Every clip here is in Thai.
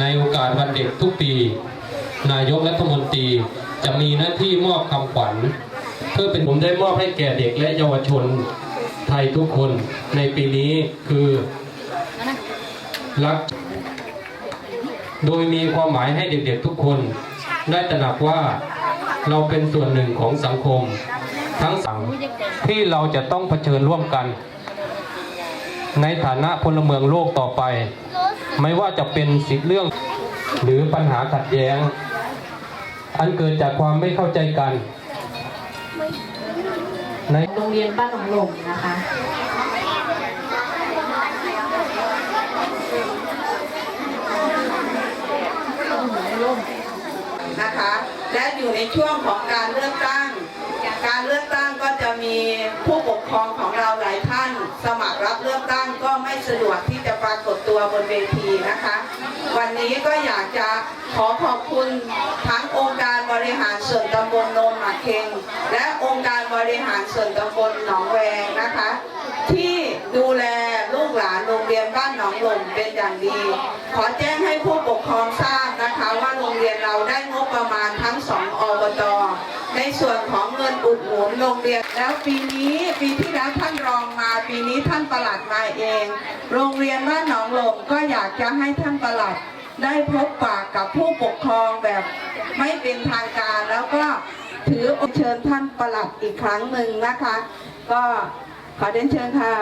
ในโอกาสวันเด็กทุกปี นายกรัฐมนตรีจะมีหน้าที่มอบคำขวัญ เพื่อเป็นผมได้มอบให้แก่เด็กและเยาวชนไทยทุกคนในปีนี้คือรัก โดยมีความหมายให้เด็กๆทุกคน ได้ตระหนักว่าเราเป็นส่วนหนึ่งของสังคม ทั้งสังที่เราจะต้องเผชิญร่วมกัน ในฐานะพลเมืองโลกต่อไป ไม่ว่าจะเป็นสิทธิเรื่องหรือปัญหาขัดแย้ง อันเกิดจากความไม่เข้าใจกัน ในโรงเรียนบ้านหนองลมนะคะนะคะ และอยู่ในช่วงของการเลือกตั้ง อกตั้งก็ไม่สะดวกที่จะปรากฏตัวบนเวทีนะคะ วันนี้ก็อยากจะขอขอบคุณทั้งองค์การบริหารส่วนตำบลโนนหมากเคงและองค์การบริหารส่วนตำบลหนองแวงนะคะ ที่ดูแลลูกหลานโรงเรียนบ้านหนองลมเป็นอย่างดี ขอแจ้งให้ผู้ปกครองทราบนะคะ ว่าโรงเรียนเราได้งบประมาณทั้งสองอบตในส่วนของ อุดหนุนโรงเรียนแล้วปีนี้ปีที่แล้วท่านรองมา ปีนี้ท่านประหลัดมาเอง โรงเรียนบ้านหนองลมก็อยากจะให้ท่านประหลัดได้พบปากกับผู้ปกครองแบบไม่เป็นทางการแล้วก็ถือเชิญท่านประหลัดอีกครั้งหนึ่งนะคะ ก็ขอเรียนเชิญค่ะ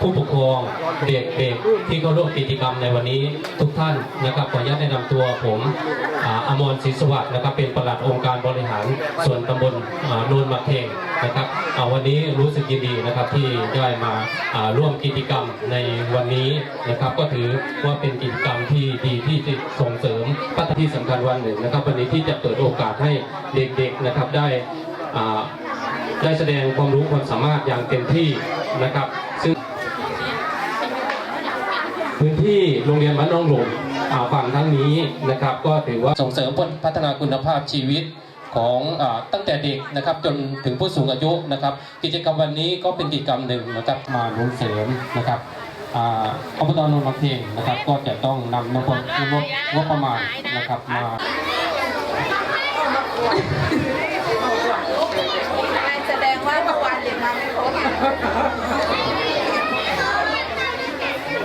ผู้ปกครองเด็กๆที่เข้าร่วมกิจกรรมในวันนี้ทุกท่านนะครับขออนุญาตแนะนำตัวผมอมรศรีสวัสดิ์นะครับเป็นประหลัดองค์การบริหารส่วนตำบลโนนมะเทงนะครับวันนี้รู้สึกยินดีนะครับที่ได้มาร่วมกิจกรรมในวันนี้นะครับก็ถือว่าเป็นกิจกรรมที่ดีที่ส่งเสริมพัฒนาที่สำคัญวันหนึ่งนะครับ วันนี้ที่จะเปิดโอกาสให้เด็กๆนะครับได้ได้แสดงความรู้ความสามารถอย่างเต็มที่นะครับ พื้นที่โรงเรียนบ้านน้องหลวงอ่าฝั่งทั้งนี้นะครับ ก็ถือว่าส่งเสริมพัฒนาคุณภาพชีวิตของอตั้งแต่เด็กนะครับจนถึงผู้สูงอายุนะครับ กิจกรรมวันนี้ก็เป็นกิจกรรมหนึ่งนะครับมาหนุนเสริมนะครับอ่าอบตนนท์บางเพลงนะครับ ก็จะต้องนำนงบงบงบประมาณนะครับมา